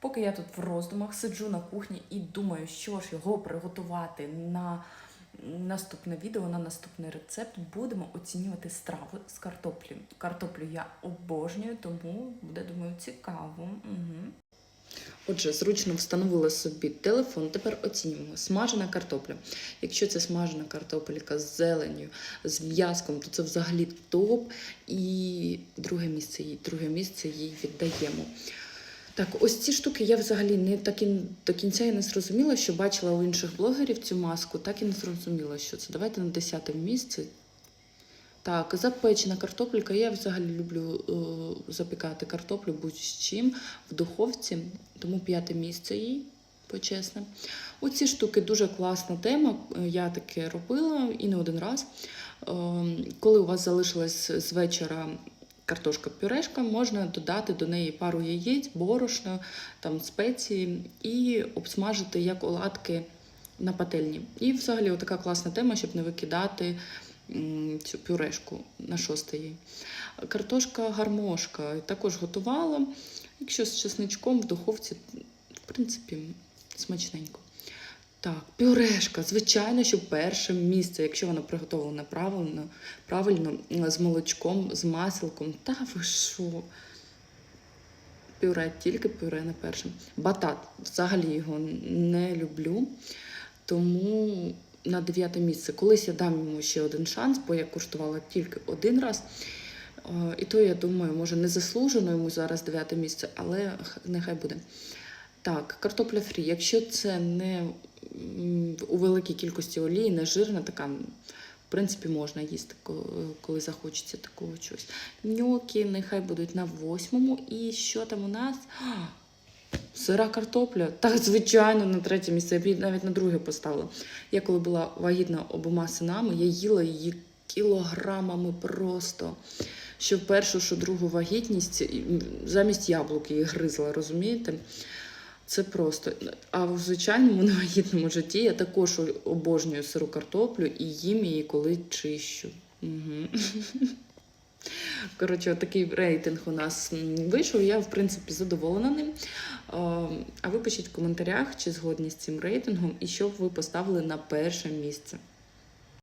Поки я тут в роздумах сиджу на кухні і думаю, що ж його приготувати на наступне відео, на наступний рецепт, будемо оцінювати страву з картоплі. Картоплю я обожнюю, тому буде, думаю, цікаво. Угу. Отже, зручно встановила собі телефон. Тепер оцінюємо. Смажена картопля. Якщо це смажена картопелька з зеленню, з м'язком, то це взагалі топ. І друге місце їй, друге місце їй віддаємо. Так, ось ці штуки я взагалі не так і до кінця і не зрозуміла, що бачила у інших блогерів цю маску, так і не зрозуміла, що це. Давайте на 10 місце. Так, запечена картопелька. Я взагалі люблю е, запікати картоплю будь-з чим в духовці, тому п'яте місце їй, почесно. Оці штуки дуже класна тема. е, Я таке робила і не один раз. Е, коли у вас залишилась з вечора картошка пюрешка, можна додати до неї пару яєць, борошно, там спеції і обсмажити як оладки на пательні. І взагалі така класна тема, щоб не викидати цю пюрешку на шостої. Картошка гармошка також готувала. Якщо з чесничком в духовці, в принципі, смачненько. Так, пюрешка, звичайно, що перше місце, якщо вона приготовлена правильно, правильно з молочком, з маселком. Та ви що? Пюре, тільки пюре на першому. Батат. Взагалі його не люблю. Тому на дев'яте місце. Колись я дам йому ще один шанс, бо я куштувала тільки один раз. Е, І то, я думаю, може не заслужено йому зараз дев'яте місце, але нехай буде. Так, картопля фрі. Якщо це не у великій кількості олії, не жирна, така, в принципі, можна їсти, коли захочеться такого чогось. Ньокі нехай будуть на восьмому. І що там у нас? Сира картопля. Так, звичайно, на третє місце. Я навіть на друге поставила. Я коли була вагітна обома синами, я їла її кілограмами просто. Що першу, що другу вагітність, замість яблук її гризла, розумієте? Це просто. А в звичайному невагітному житті я також обожнюю сиру картоплю і їм її коли чищу. Угу. Коротше, такий рейтинг у нас вийшов. Я, в принципі, задоволена ним. А ви пишіть в коментарях, чи згодні з цим рейтингом, і що б ви поставили на перше місце.